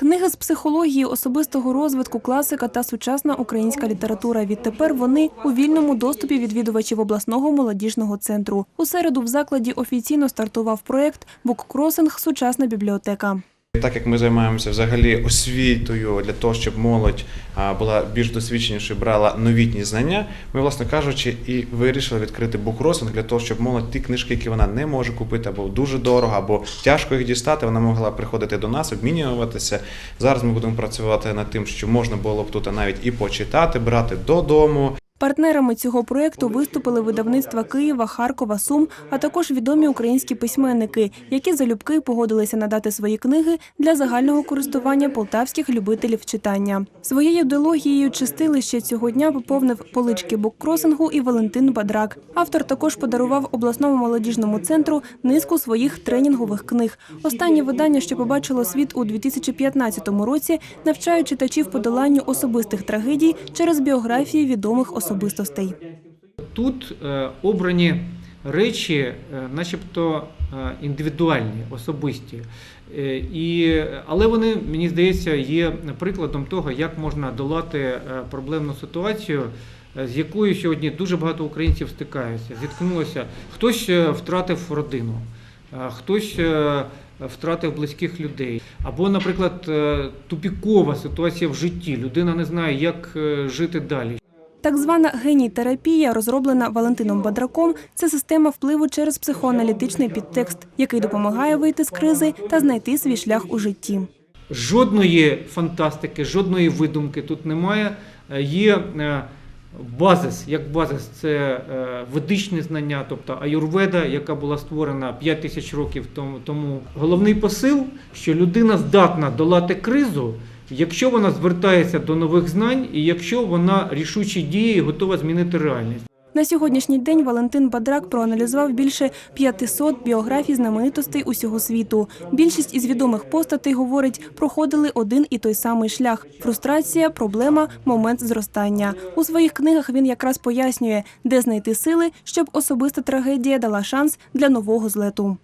Книги з психології, особистого розвитку, класика та сучасна українська література. Відтепер вони у вільному доступі відвідувачів обласного молодіжного центру. У середу в закладі офіційно стартував проект «Буккросинг. Сучасна бібліотека». Так як ми займаємося взагалі освітою для того, щоб молодь була більш досвідченішою, брала новітні знання, ми, власне кажучи, і вирішили відкрити букросинг для того, щоб молодь ті книжки, які вона не може купити, або дуже дорого, або тяжко їх дістати, вона могла приходити до нас, обмінюватися. Зараз ми будемо працювати над тим, що можна було б тут навіть і почитати, брати додому. Партнерами цього проєкту виступили видавництва Києва, Харкова, Сум, а також відомі українські письменники, які залюбки погодилися надати свої книги для загального користування полтавських любителів читання. Своєю ідеологією чистилище цього дня поповнив полички буккросингу і Валентин Бадрак. Автор також подарував обласному молодіжному центру низку своїх тренінгових книг. Останнє видання, що побачило світ у 2015 році, навчає читачів подоланню особистих трагедій через біографії відомих особистостей. Тут е, обрані речі, е, начебто е, індивідуальні, особисті. І, але вони, мені здається, є прикладом того, як можна долати проблемну ситуацію, з якою сьогодні дуже багато українців стикаються, зіткнулося. Хтось втратив родину, хтось втратив близьких людей. Або, наприклад, тупікова ситуація в житті. Людина не знає, як жити далі. Так звана геній-терапія, розроблена Валентином Бадраком, це система впливу через психоаналітичний підтекст, який допомагає вийти з кризи та знайти свій шлях у житті. Жодної фантастики, жодної видумки тут немає. Е, Є е, базис, як базис, це е, ведичне знання, тобто аюрведа, яка була створена 5 тисяч років тому. Головний посил, що людина здатна долати кризу, якщо вона звертається до нових знань і якщо вона рішучі дії готова змінити реальність. На сьогоднішній день Валентин Бадрак проаналізував більше 500 біографій знаменитостей усього світу. Більшість із відомих постатей, говорить, проходили один і той самий шлях: фрустрація, проблема, момент зростання. У своїх книгах він якраз пояснює, де знайти сили, щоб особиста трагедія дала шанс для нового злету.